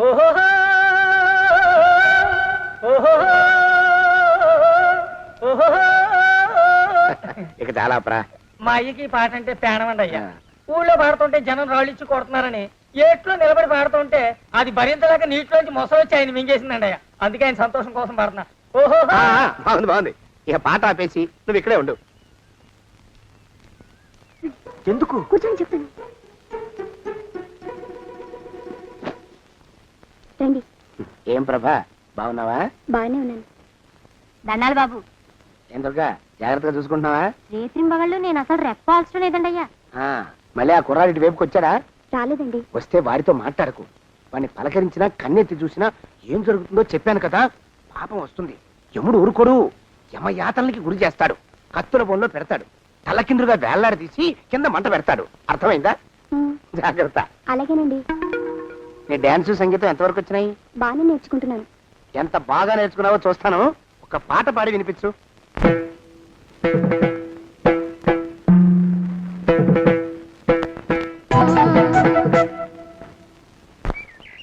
ఓహో ఓహో ఓహో ఇక చాలా ప్రా మా అయ్యకి ఈ పాట అంటే పేడమండి అయ్యా. ఊళ్ళో పాడుతుంటే జనం రాళ్ళిచ్చి కొడుతున్నారని ఏట్లో నిలబడి పాడుతుంటే అది భరించలేక నీటిలోంచి మొసలొచ్చి ఆయన మింగేసిందండి అయ్యా. అందుకే ఆయన సంతోషం కోసం పాడుతున్నా. ఓహో ఆ, ఆ, బాగుంది బాగుంది. ఇక పాట ఆపేసి నువ్వు ఇక్కడే ఉండు. ఎందుకు? కూర్చొని చెప్తాను రండి ఏం ప్రభా బాగున్నావా? బాగానే ఉన్నాను. దండాలి బాబు. ఏం దుర్గా జాగ్రత్తగా చూసుకుంటున్నావా? రేత్రింబగళ్ళు నేను అసలు రెప్పాల్సిన లేదండి అయ్యా ఆ, మళ్ళీ ఆ కుర్రాడి ఇటు వైపుకి వచ్చాడా? రాలేదండి. వస్తే వాడితో మాట్లాడకు. వాడిని పలకరించినా కన్నెత్తి చూసినా ఏం జరుగుతుందో చెప్పాను కదా పాపం వస్తుంది. యముడు ఊరుకోడు యమ యాతనలకి గురి చేస్తాడు. కత్తుల బొల్లో పెడతాడు. తలకిందులుగా వేళ్ళాడ తీసి కింద మంట పెడతాడు. అర్థమైందా? ఉమ్, జాగ్రత్త. అలాగేనండి. నీ డాన్స్ సంగీతం ఎంతవరకు వచ్చినాయి? బాగానే నేర్చుకుంటున్నాను. ఎంత బాగా నేర్చుకున్నావో చూస్తాను. ఒక పాట పాడి వినిపించు.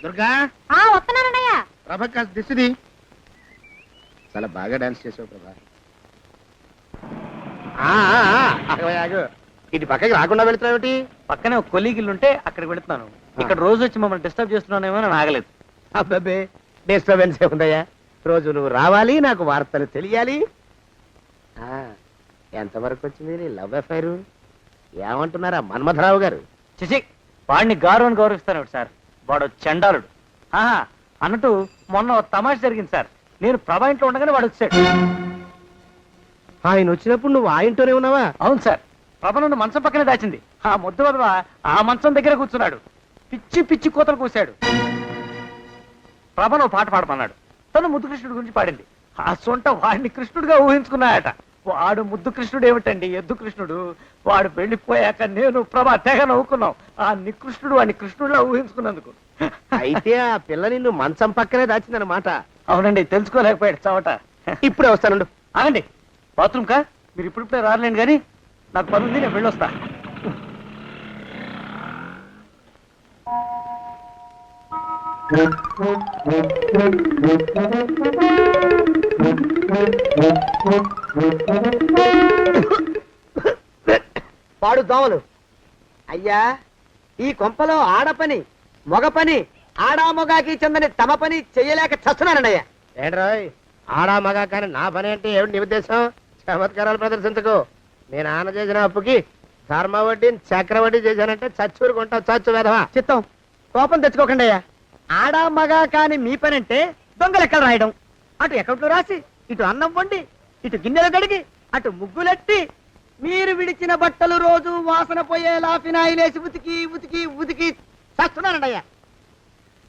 దుర్గా? ఆ వస్తున్నానండయ్యా ప్రభ కాస్త దిశది చాలా బాగా డాన్స్ చేసావు ప్రభా. ఆ, ఆ, ఆ, ఆగు, ఆగు. ఇటు పక్కకి రాకుండా వెళ్తున్నావేటి పక్కనే ఒక కొలీగిల్లు ఉంటే అక్కడికి వెళుతున్నాను. ఇక్కడ రోజు వచ్చి మమ్మల్ని డిస్టర్బ్ చేస్తున్నానేమో అని ఆగలేదు. అబ్బాబే డిస్టర్బెన్స్ ఏముందయ్యా రోజు నువ్వు రావాలి నాకు వార్తలు తెలియాలి. ఆ, ఎంతవరకు వచ్చింది లవ్ అఫైర్ ఏమంటున్నారా మన్మథరావు గారు? చిచి వాడిని గారు అని గౌరవిస్తాను సార్? వాడు చండాలుడు. ఆహా అన్నట్టు మొన్న తమాష జరిగింది సార్. నేను ప్రభా ఇంట్లో ఉండగానే వాడు వచ్చాడు. ఆయన వచ్చినప్పుడు నువ్వు ఆ ఇంట్లోనే ఉన్నావా? అవును సార్. ప్రభ నన్ను మంచం పక్కనే దాచింది. ఆ ముద్దు వదవ ఆ మంచం దగ్గర కూర్చున్నాడు. పిచ్చి పిచ్చి కోతలు కూశాడు. ప్రభను పాట పాడమన్నాడు. తను ముద్దు కృష్ణుడి గురించి పాడింది. ఆ సొంట వాడిని కృష్ణుడిగా ఊహించుకున్నాయట. వాడు ముద్దు కృష్ణుడు ఏమిటండి? ఎద్దు కృష్ణుడు. వాడు వెళ్ళిపోయాక నేను ప్రభా తెగ నవ్వుకున్నాం. ఆ నికృష్ణుడు వాడిని కృష్ణుడిలా ఊహించుకున్నందుకు. అయితే ఆ పిల్ల నిన్ను మంచం పక్కనే దాచిందన్నమాట. అవునండి తెలుసుకోలేకపోయాడు చవట. ఇప్పుడే వస్తానుండు. ఆగండి. బాత్రూమ్ కా మీరు ఇప్పుడిప్పుడే రాలేండి కానీ. నాకు పని ఉంది నేను వెళ్ళొస్తా. పాడు దోమలు. అయ్యా ఈ కొంపలో ఆడపని మగ పని ఆడా మొగాకి చెందని తమ పని చెయ్యలేక చస్తున్నానండయ్యా ఏంట్రాయ్ ఆడా మగా కానీ నా పని అంటే ఏమిటి నీ ఉద్దేశం? చమత్కారాలు ప్రదర్శించకు. మీ నాన్న చేసిన అప్పుకి ధర్మ వడ్డీ చక్రవడ్డీ చేశానంటే చచ్చూరుకుంటావు చచ్చు వెధవా. చిత్తం కోపం తెచ్చుకోకండి అయ్యా. ఆడా మగా కాని మీ పని అంటే దొంగ లెక్కలు రాయడం. అటు అకౌంట్లో రాసి ఇటు అన్నం వండి ఇటు గిన్నెలు కడిగి అటు ముగ్గులెట్టి మీరు విడిచిన బట్టలు రోజు వాసన పోయేలా ఫినాయిలేసి ఉతికి ఉతికి ఉతికి చస్తున్నానండి అయ్యా.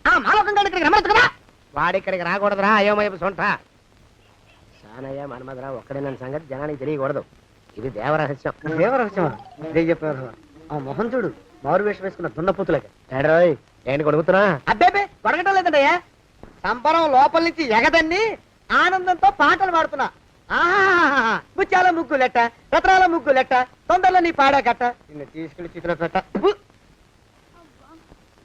ఆ మాలోకం గారి ఇక్కడికి కదా? వాడిక్కడికి రాకూడదురా అయోమయపు సొంట. సానయ్య మన్మధరావు ఒక్కడే నన్ను సంగతి జనానికి తెలియకూడదు. ఇది దేవరహస్యం. దేవరహస్యం ఇదే చెప్పారు ఆ మొహం చూడు మారు వేషం వేసుకున్న దున్నపోతులకి ఏంట్రోయ్ ఏంటి కొడుకుతున్నా? అబ్బేబే కొడగటం లేదండయ్యా. సంబరం లోపల నుంచి ఎగదన్ని ఆనందంతో పాటలు పాడుతున్నా. ముత్యాల ముగ్గు లెట్ట రత్నాల ముగ్గు లెట్ట తొందరలో నీ పాడా కట్ట. నిన్ను తీసుకెళ్ళి చిత్ర పెట్ట.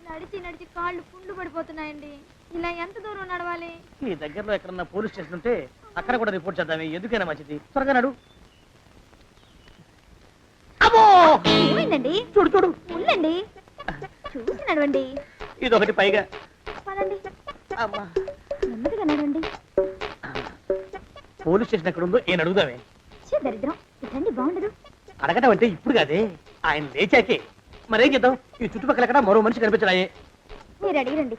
నడిచి నడిచి కాళ్ళు పుండ్లు పడిపోతున్నాయండి. ఇలా ఎంత దూరం నడవాలి? నీ దగ్గరలో ఎక్కడన్నా పోలీస్ స్టేషన్ ఉంటే అక్కడ కూడా రిపోర్ట్ చేద్దామే. ఎందుకైనా మంచిది. త్వరగా నడు. ఏమైందండి? చూడు చూడు. ఉండండి చూసి నడవండి. ఇదొకటి పైగా. పదండి. నెమ్మదిగా నడవండి. పోలీస్ స్టేషన్ ఎక్కడ ఉందో నేను అడుగుదామే. ఛీ, దరిద్రం. బాగుండదు. అడగడం అంటే ఇప్పుడు కాదే. ఆయన లేచాకే. మరేం చేద్దాం? ఈ చుట్టుపక్కల ఎక్కడ మరో మనిషి కనిపించడాయే. మీరు అడిగిరండి.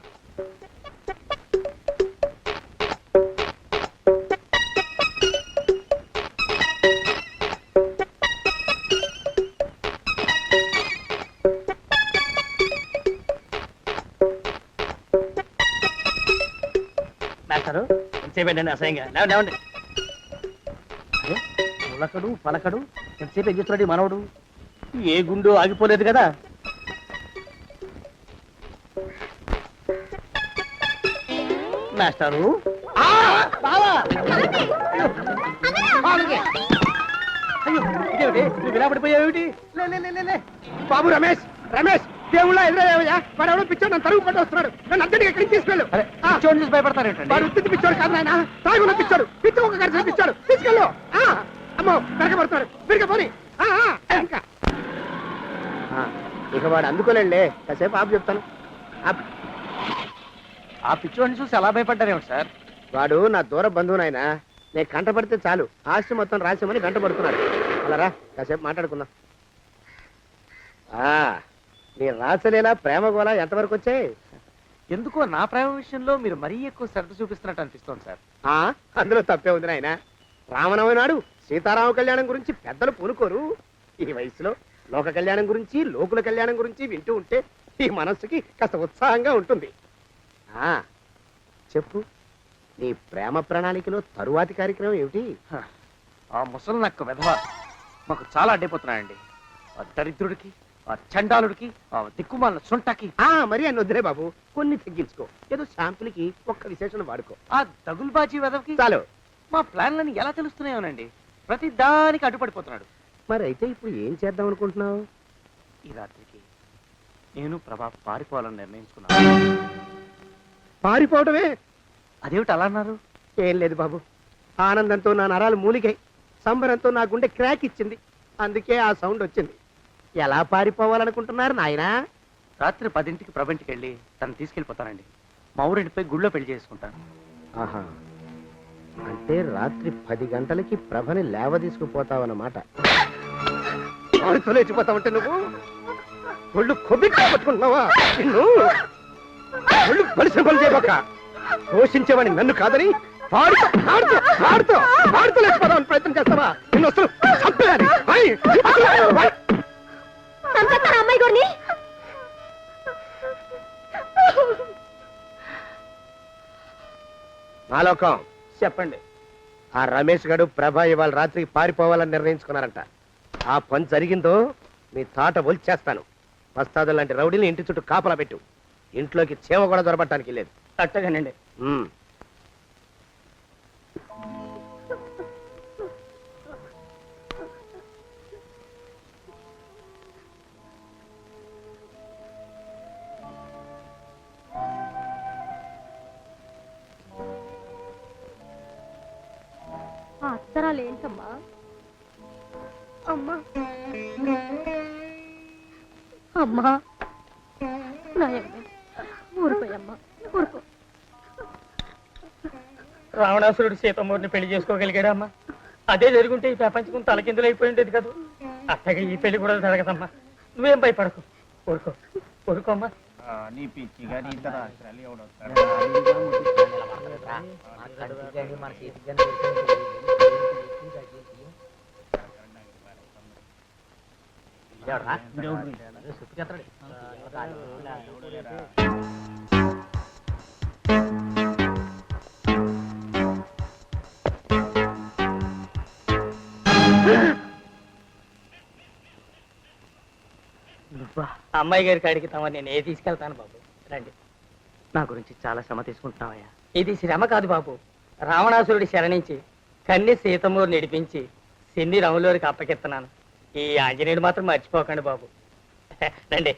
ఎంతసేపు అసహ్యంగా? లేవండి పులకడు పలకడు ఎంతసేపు ఈ మనవడు? ఏ గుండు ఆగిపోలేదు కదా. మాస్టారు? అయ్యో! ఇదేమిటి? నువ్వు ఇలా పడిపోయావేమిటి? లే లే లే, లే లే. బాబు రమేష్! రమేష్! దేవుళ్ళ ఎదురయ్యా వాడు ఎవడో పిచ్చోడు నన్ను తరుగు కొట్టి వస్తున్నాడు. నన్ను అద్దెకి ఎక్కడికి తీసుకెళ్ళు. చూసి భయపడతారేంటండి? వాడు ఉత్తి పిచ్చోడు కాదు నాయన. తాగి ఉన్న పిచ్చోడు పిచ్చి ఒక గడిచిన పిచ్చోడు. తీసుకెళ్ళు. ఆ, అమ్మో పెరగబడుతున్నాడు పెరిగ పోని. ఆ, ఆ, ఇంకా వాడు అందుకోలేండి కాసేపు ఆపు చెప్తాను. ఆ పిచ్చోడిని చూసి ఎలా భయపడ్డారేమో సార్? వాడు నా దూర బంధువు నాయన. నేను కంట పడితే చాలు. ఆస్తి మొత్తం రాసామని గంట పడుతున్నాడు. అలా రా కాసేపు మాట్లాడుకుందాం. ఆ, నీ రాసలేలా ప్రేమ గోళ ఎంతవరకు వచ్చాయి? ఎందుకో నా ప్రేమ విషయంలో మీరు మరీ ఎక్కువ శ్రద్ధ చూపిస్తున్నట్టు అనిపిస్తోంది సార్. ఆ, అందులో తప్పే ఉంది నాయన. రామనవమి నాడు సీతారామ కళ్యాణం గురించి పెద్దలు పూనుకోరు. ఈ వయసులో లోక కళ్యాణం గురించి లోకుల కళ్యాణం గురించి వింటూ ఉంటే ఈ మనస్సుకి కాస్త ఉత్సాహంగా ఉంటుంది. ఆ చెప్పు. నీ ప్రేమ ప్రణాళికలో తరువాతి కార్యక్రమం ఏమిటి? ఆ ముసలి నక్క వెధవ మాకు చాలా అడ్డైపోతున్నాయండి. ఆ దరిద్రుడికి ఆ చండాలుడికి ఆ దిక్కుమాల సొంటకి. ఆ మరి అని వద్దులే బాబు. కొన్ని తగ్గించుకో. ఏదో శాంపుల్కి ఒక్క విశేషణ వాడుకో. ఆ దగుల్బాజీ వెధవకి చాలు. మా ప్లాన్లని ఎలా తెలుస్తున్నాయోనండి? ప్రతి దానికి అడ్డుపడిపోతున్నాడు. మరి అయితే ఇప్పుడు ఏం చేద్దాం అనుకుంటున్నావు? ఈ రాత్రికి నేను ప్రభా పారిపోవాలని నిర్ణయించుకున్నాను. పారిపోవటమే? అదేమిటి అలా అన్నారు? ఏం లేదు బాబు. ఆనందంతో నా నరాలు మూలికై సంబరంతో నా గుండె క్రాక్ ఇచ్చింది. అందుకే ఆ సౌండ్ వచ్చింది. ఎలా పారిపోవాలనుకుంటున్నారు నాయనా? రాత్రి పదింటికి ప్రభంటికి వెళ్ళి తను తీసుకెళ్ళిపోతానండి. మా ఊరింటిపై గుళ్ళో పెళ్ళి చేసుకుంటాను. ఆహా. అంటే రాత్రి పది గంటలకి ప్రభని లేవ తీసుకుపోతావన్నమాట. లేచిపోతావంటే నువ్వు? ఒళ్ళు కొద్ది పట్టుకుంటున్నావా? నిన్ను? ఒళ్ళు పరిశ్రమ పోషించేవాడిని నన్ను కాదని పాడుతూ పాడుతూ పాడుతూ పాడుతూ లేచిపోదామని ప్రయత్నం చేస్తావా? నిన్ను అసలు చంపేయాలి. ఐ! అమ్మాయి గారిని ఆలోకం చెప్పండి. ఆ రమేష్ గడు ప్రభ ఇవాళ రాత్రికి పారిపోవాలని నిర్ణయించుకున్నారంట. ఆ పని జరిగిందో మీ తాట ఒలిచేస్తాను వస్తాదు లాంటి రౌడీని ఇంటి చుట్టూ కాపలా పెట్టు. ఇంట్లోకి చీమ కూడా దొరబట్టడానికి లేదు. అట్టగానండి అత్తరాలు ఏంటమ్మా అమ్మా అమ్మా నాయమ్మ ఊరుకోయమ్మా ఊరుకో రావణాసురుడు సీతమ్మూరిని పెళ్ళి చేసుకోగలిగాడా అమ్మా అదే జరుగుంటే ఈ ప్రపంచం తలకిందులు అయిపోయి ఉండేది కదా అత్తగా ఈ పెళ్ళి కూడా జరగదమ్మా నువ్వేం భయపడకు ఊరుకో ఊరుకోమ్మా నీ పిచ్చిగా నీ ఎవడొస్తాడు నువ్వా అమ్మాయి గారి కాడికి నేను ఏ తీసుకెళ్తాను బాబు? రండి. నా గురించి చాలా శ్రమ తీసుకుంటున్నావయ్యా. ఇది శ్రమ కాదు బాబు. రావణాసురుడి శరణించి కన్ని సీతమూరు నడిపించి సిన్ని రాములోరికి అప్పకెత్తనాను ఈ ఆంజనేయుడు మాత్రం మర్చిపోకండి బాబు. రండి.